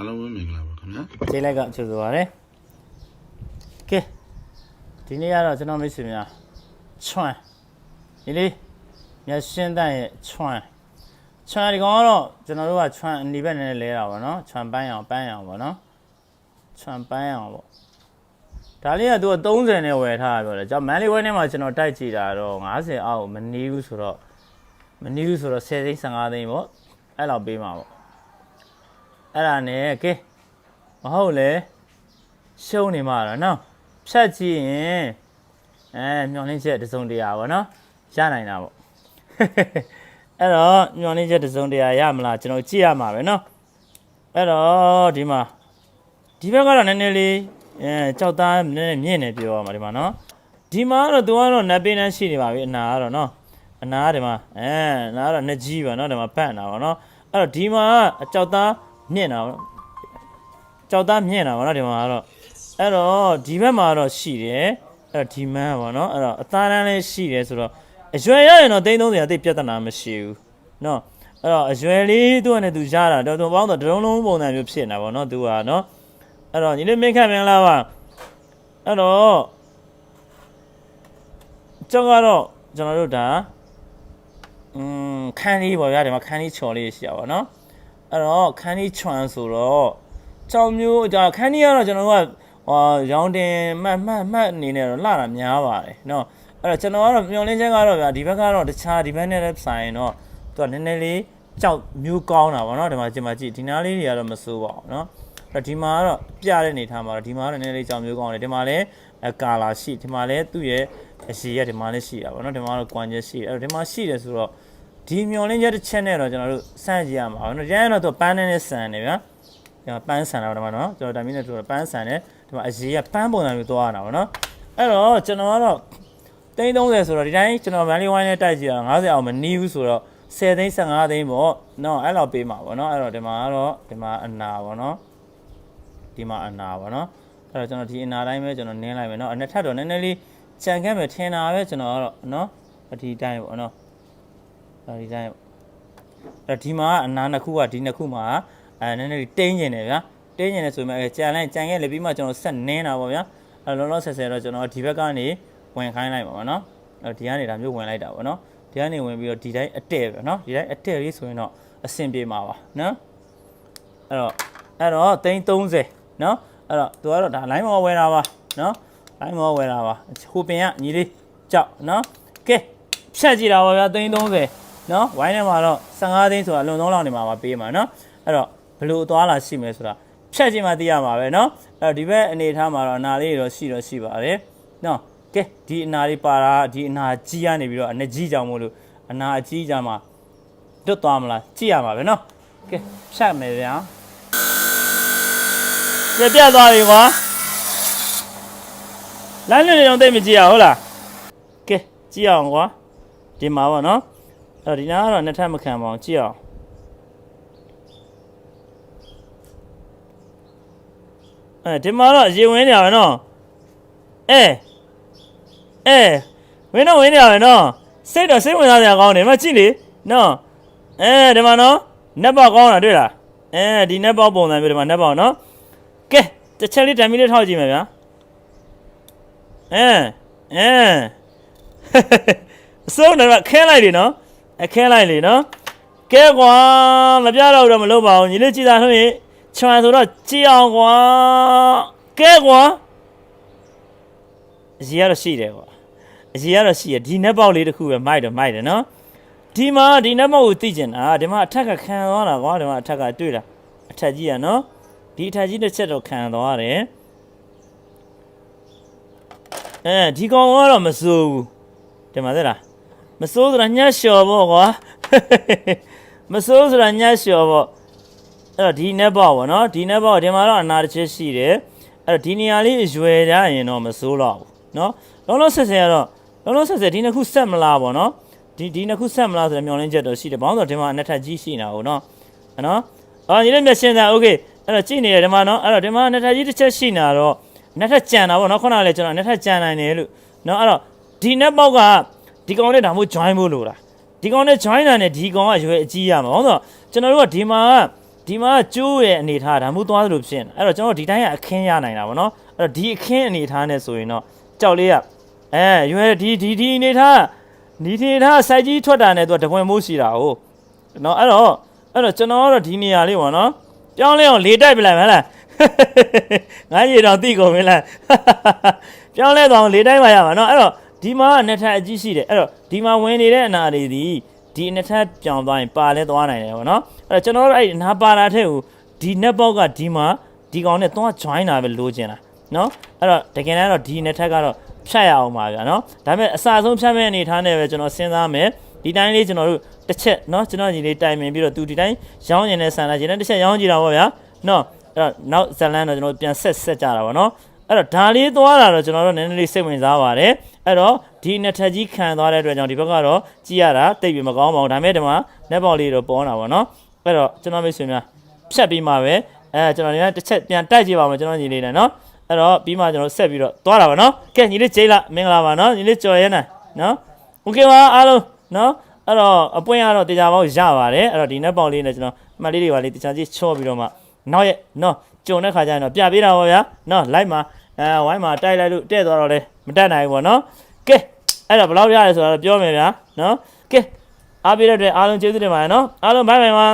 အားလုံးပဲမင်္ဂလာပါခင်ဗျာကျေးလိုက်ကကျေးဇူးပါတယ်ကဲဒီနေ့ကတော့ကျွန်တော်မိတ်ဆွေများချွမ်းဒီလေးမျက်ရှင်းတန့်ရဲ့ချွမ်းချွမ်းဒီကောင်ကတော့ကျွန်တော်တို့ကချွမ်းအနီဘက်နည်းနည်းလဲတာပေါ့နော်ချွမ်းပန်းအောင်ပန်းအောင်ပေါ့နော်ချွမ်းပန်းအောင်ပေါ့ဒါလေးကသူက30နဲ့ဝယ်ထားတာပြောတယ်ကျွန်တော်မန်လေးဝဲထဲမှာကျွန်တော်တိုက်ကြည့်တာတော့90အောက်မနီးဘူးဆိုတော့မနီးဘူးဆိုတော့10သိန်း15သိန်းပေါ့အဲ့လောက်ပေးမှာပေါ့ အဲ့ဒါနဲ့ကဲမဟုတ်လေရှုံးနေမှာတော့နော်ဖြတ်ကြည့်ရင်အဲမျောလင်းချက်တစ်စုံတရာပေါ့နော်ရနိုင်တာပေါ့အဲ့တော့မျောလင်းချက်တစ်စုံတရာရမလားကျွန်တော်ကြည့်ရမှာပဲနော်အဲ့တော့ဒီမှာဒီဘက်ကတော့နည်းနည်းလေးအဲကြောက်သားနည်းနည်းမြင့်နေပြောရမှာဒီမှာနော်ဒီမှာကတော့သူကတော့နတ်ပင်းနှမ်းရှိနေပါပြီအနာကတော့နော်အနာကဒီမှာအဲနာကတော့နှစ်ကြီးပါနော်ဒီမှာဖတ်နေတာပါနော်အဲ့တော့ဒီမှာအကြောက်သား မြင့်တာပေါ့ကြောက်သားမြင့်တာဗောနော်ဒီမှာကတော့အဲ့တော့ဒီဘက်မှာတော့ရှိတယ်အဲ့တော့ဒီမန်းဗောနော်အဲ့တော့အသားတန်းလေးရှိတယ်ဆိုတော့အရွယ်ရရင်တော့330တိတ်ပြဿနာမရှိဘူးနော်အဲ့တော့အရွယ်လေးသူ့အနေနဲ့သူရတာတော်တော်ပေါင်းတော့ဒရုံလုံးပုံစံမျိုးဖြစ်နေတာဗောနော်သူကနော်အဲ့တော့ညီလေးမင်းခတ်မင်္ဂလာပါအဲ့တော့ကျောင်းကတော့ကျွန်တော်တို့ဒါอืมခန်းလေးပေါ့ဗျာဒီမှာခန်းလေးချော်လေးရှိရပါတော့နော် အဲ့တော့ခန်းလေးချွမ်ဆိုတော့ ကြောင်မျိုးဒါခန်းကြီးကတော့ကျွန်တော်တို့ကဟောရောင်းတင်မှတ်မှတ်မှတ်အနေနဲ့တော့လှတာများပါတယ်เนาะအဲ့တော့ကျွန်တော်ကတော့မျောလင်းချက်ကတော့ဗျာဒီဘက်ကတော့တခြားဒီဘက်နဲ့လည်းဆိုင်တော့သူကနည်းနည်းလေးကြောက်မျိုးကောင်းတာဗောနော်ဒီမှာကြည့်မှာကြည့်ဒီနားလေးတွေကတော့မစိုးပါဘူးเนาะအဲ့တော့ဒီမှာကတော့ပြတဲ့အနေထားမှာတော့ဒီမှာကတော့နည်းနည်းလေးကြောက်မျိုးကောင်းတယ်ဒီမှာလည်းအကာလာရှိဒီမှာလည်းသူ့ရဲ့အရှိရဒီမှာလည်းရှိတာဗောနော်ဒီမှာကတော့ကွန်ချက်ရှိတယ်အဲ့တော့ဒီမှာရှိတယ်ဆိုတော့ ဒီမျောလင်းချက်တစ်ချက်နဲ့တော့ကျွန်တော်တို့စမ်းကြည့်ရမှာဗောနော်ရန်တော့သူပန်းနေနဲ့ဆန်တယ်ဗျာဒီမှာပန်းဆန်တာတော့ဒီမှာနော်ကျွန်တော်ဒါမင်းနဲ့တို့ပန်းဆန်တယ်ဒီမှာအရေးကပန်းပုံစံမျိုးသွားရတာပေါ့နော်အဲ့တော့ကျွန်တော်ကတော့သိန်း30ဆိုတော့ဒီတိုင်းကျွန်တော်မန်လေးဝိုင်းနဲ့တိုက်ကြည့်တာ90အောင်မနီးဘူးဆိုတော့10သိန်း15သိန်းပေါ့နော်အဲ့လောက်ပေးမှာပေါ့နော်အဲ့တော့ဒီမှာကတော့ဒီမှာအနာပေါ့နော်ဒီမှာအနာပေါ့နော်အဲ့တော့ကျွန်တော်ဒီအနာတိုင်းပဲကျွန်တော်နင်းလိုက်မယ်နော်အနှစ်ထပ်တော့နည်းနည်းလေးကြံခဲ့မယ်ထင်တာပဲကျွန်တော်ကတော့နော်ဒီတိုင်းပေါ့နော် ဒီတိုင်းပေါ့အဲ့ဒီမှာအနာနှစ်ခုကဒီနှစ်ခုမှာအဲနည်းနည်းလေးတင်းကျင်တယ်ဗျာတင်းကျင်တယ်ဆိုပေမဲ့ကြံလိုက်ကြံခဲ့လေပြီးမှကျွန်တော်ဆက်နင်းတာပေါ့ဗျာအဲလောလောဆယ်ဆယ်တော့ကျွန်တော်ဒီဘက်ကနေဝင်ခိုင်းလိုက်ပါပေါ့နော်အဲဒီကနေဒါမျိုးဝင်လိုက်တာပေါ့နော်ဒီကနေဝင်ပြီးတော့ဒီတိုင်းအတဲ့ပဲနော်ဒီတိုင်းအတဲ့လေးဆိုရင်တော့အဆင်ပြေမှာပါနော်အဲ့တော့အဲ့တော့330နော်အဲ့တော့သူကတော့ဒါ line မော်ဝယ်တာပါနော် line မော်ဝယ်တာပါဟိုပင်ကညီလေးကြောက်နော်ကဲဖြတ်ကြည့်တာပါဗျာ330နော် နော်ဝိုင်းထဲမှာတော့15သိန်းဆိုတာလွန်သုံးလောက်နေမှာပါပေးမှာနော်အဲ့တော့ဘလို့အသွားလာရှိမယ်ဆိုတာဖြတ်ချင်းမှသိရမှာပဲနော်အဲ့တော့ဒီဘက်အနေထားမှာတော့အနာလေးတွေတော့ရှိတော့ရှိပါတယ်နော်ကဲဒီအနာလေးပါတာဒီအနာကြီးကနေပြီးတော့အနကြီးကြောင်မို့လို့အနာအကြီးကြမှာတွတ်သွားမလားကြည့်ရမှာပဲနော်ကဲဖြတ်မယ်ဗျာပြပြသွားပြီကွာလိုင်းလွတ်နေတော့သိမကြည့်ရဟုတ်လားကဲကြည့်အောင်ကွာဒီမှာပေါ့နော် အဲ့တော့ဒီနားကတော့နှစ်ထပ်မခံပါအောင်ကြည့်အောင်အဲဒီမှာတော့ရေဝင်နေရပဲနော်အဲအဲဝင်းတော့ဝင်နေရပဲနော်စိတ်တော့စိတ်ဝင်စားစရာကောင်းတယ်ဒီမှာကြည့်လေနော်အဲဒီမှာနော်နက်ပေါက်ကောင်းတာတွေ့လားအဲဒီနက်ပေါက်ပုံစံမျိုးဒီမှာနက်ပေါက်နော်ကဲတစ်ချက်လေးတံမီလေးထောက်ကြည့်မယ်ဗျာအဲအဲအစိုးရကခဲလိုက်လေနော် အခဲလိုက်လေနော်ကဲကွာမပြတော့တော့မလုပ်ပါဘူးညီလေးကြည်သာဆိုရင်ချွန်ဆိုတော့ကြည့်အောင်ကွာကဲကွာအကြီးကတော့ရှိတယ်ကွာအကြီးကတော့ရှိရဒီနက်ပေါက်လေးတစ်ခုပဲမိုက်တော့မိုက်တယ်နော်ဒီမှာဒီနက်ပေါက်ကိုသိကျင်တာဒီမှာအထက်ကခံသွားတာကွာဒီမှာအထက်ကတွေ့တာအထက်ကြီးอ่ะနော်ဒီအထက်ကြီးတစ်ချက်တော့ခံသွားတယ်အဲဒီကောင်ကတော့မစိုးဘူးဒီမှာသိလား မစိုးဆိုတာညှက်လျှော်ပေါ့ကွာမစိုးဆိုတာညှက်လျှော်ပေါ့ အဲ့တော့ဒီနက်ဘောက်ပေါ့နော်ဒီနက်ဘောက်ဒီမှာတော့အနာတစ်ချက်ရှိတယ်အဲ့တော့ဒီနေရာလေးအရွယ်ရရင်တော့မစိုးတော့ဘူးနော်လုံးလုံးဆက်ဆက်ကတော့လုံးလုံးဆက်ဆက်ဒီနှစ်ခုဆက်မလားပေါ့နော်ဒီဒီနှစ်ခုဆက်မလားဆိုတော့မျောလင်းချက်တော့ရှိတယ်ဘာလို့ဆိုတော့ဒီမှာအနက်ထက်ကြီးရှိနေတာဟုတ်နော်နော်အော်ညီလေးမျက်ရှင်းသားโอเคအဲ့တော့ကြည့်နေတယ်ဒီမှာနော်အဲ့တော့ဒီမှာအနက်ထက်ကြီးတစ်ချက်ရှိနေတာတော့အနက်ထက်ကြံတာပေါ့နော်ခုနကလည်းကျွန်တော်အနက်ထက်ကြံနိုင်တယ်လို့နော်အဲ့တော့ဒီနက်ဘောက်က ဒီကောင်နဲ့ဒါမှမဟုတ် join ဖို့လို့လားဒီကောင်နဲ့ join တာနဲ့ဒီကောင်ကရွယ်အကြီးရမှာဟုတ်တော့ကျွန်တော်တို့ကဒီမှာကဒီမှာကျိုးရဲ့အနေထားဒါမှမဟုတ်သွားသလိုဖြစ်နေအဲ့တော့ကျွန်တော်တို့ဒီတိုင်းကအခင်းရနိုင်တာဗောနော်အဲ့တော့ဒီအခင်းအနေထားနဲ့ဆိုရင်တော့ကြောက်လေးကအဲရွယ်ဒီဒီဒီအနေထားဒီဒီအနေထားစိုက်ကြီးထွက်တာနဲ့သူကတပွင့်မိုးရှိတာဟုတ်နော်အဲ့တော့အဲ့တော့ကျွန်တော်ကတော့ဒီနေရာလေးဗောနော်ပြောင်းလဲအောင်လေတိုက်ပြလိုက်မလားငါကြီးတော့တိကုန်မလားပြောင်းလဲသွားအောင်လေတိုက်ပါရမှာနော်အဲ့တော့ ဒီမှာနှစ်ထပ်အကြီးရှိတယ်အဲ့တော့ဒီမှာဝင်နေတဲ့အနာတွေဒီဒီနှစ်ထပ်ပြောင်းသွားရင်ပါလဲသွားနိုင်တယ်ဗောနော်အဲ့တော့ကျွန်တော်တို့အဲ့ဒီနာပါတာထက်ကိုဒီ net box ကဒီမှာဒီကောင်နဲ့သွား join တာပဲလိုချင်တာနော်အဲ့တော့တကယ်တမ်းတော့ဒီနှစ်ထပ်ကတော့ဖြတ်ရအောင်ပါဗျာနော်ဒါပေမဲ့အစဆုံးဖြတ်မဲ့အနေထားနဲ့ပဲကျွန်တော်စဉ်းစားမယ်ဒီတိုင်းလေးကျွန်တော်တို့တစ်ချက်နော်ကျွန်တော်ညီလေးတိုင်ပင်ပြီးတော့သူဒီတိုင်းရောင်းနေတဲ့ဆန်လာခြင်းနဲ့တစ်ချက်ရောင်းကြည့်တာပေါ့ဗျာနော်အဲ့တော့နောက်ဇလန်တော့ကျွန်တော်တို့ပြန်ဆက်ဆက်ကြတာပေါ့နော်အဲ့တော့ဒါလေးသွားတာတော့ကျွန်တော်တို့နည်းနည်းလေးစိတ်ဝင်စားပါတယ် အဲ့တော့ဒီနှစ်ထပ်ကြီးခံသွားတဲ့အတွက်ကြောင့်ဒီဘက်ကတော့ကြည့်ရတာတိတ်ပြီးမကောင်းပါဘူးဒါပေမဲ့ဒီမှာ net ball လေးတော့ပေါ်တာပေါ့နော်အဲ့တော့ကျွန်တော်မိတ်ဆွေများဖြတ်ပြီးမှပဲအဲကျွန်တော်လည်းတစ်ချက်ပြန်တိုက်ကြည့်ပါမယ်ကျွန်တော်ညီလေးနဲ့နော်အဲ့တော့ပြီးမှကျွန်တော်ဆက်ပြီးတော့သွားတာပါနော်ကဲညီလေးဂျိတ်လာမင်္ဂလာပါနော်ညီလေးကြော်ရဲနာနော်โอเคပါအားလုံးနော်အဲ့တော့အပွင့်ကတော့တရားပေါင်းရပါတယ်အဲ့တော့ဒီ net ball လေးနဲ့ကျွန်တော်မှတ်လေးတွေပါလေးတရားကြီးချော့ပြီးတော့မှနောက်ရက်နော်ကြုံတဲ့ခါကျရင်တော့ပြပေးတာပါဗျာနော် live မှာ အဲဝိုင်းမှာတိုက်လိုက်လို့တဲ့သွားတော့လေ မတက်နိုင်ဘူးပေါ့နော်ကဲအဲ့တော့ဘယ်လောက်ရလဲဆိုတော့ပြောမယ်ဗျာနော်ကဲအားပေးတဲ့အတွက်အားလုံးကျေးဇူးတင်ပါတယ်နော်အားလုံးဘိုင်ဘိုင်ပါ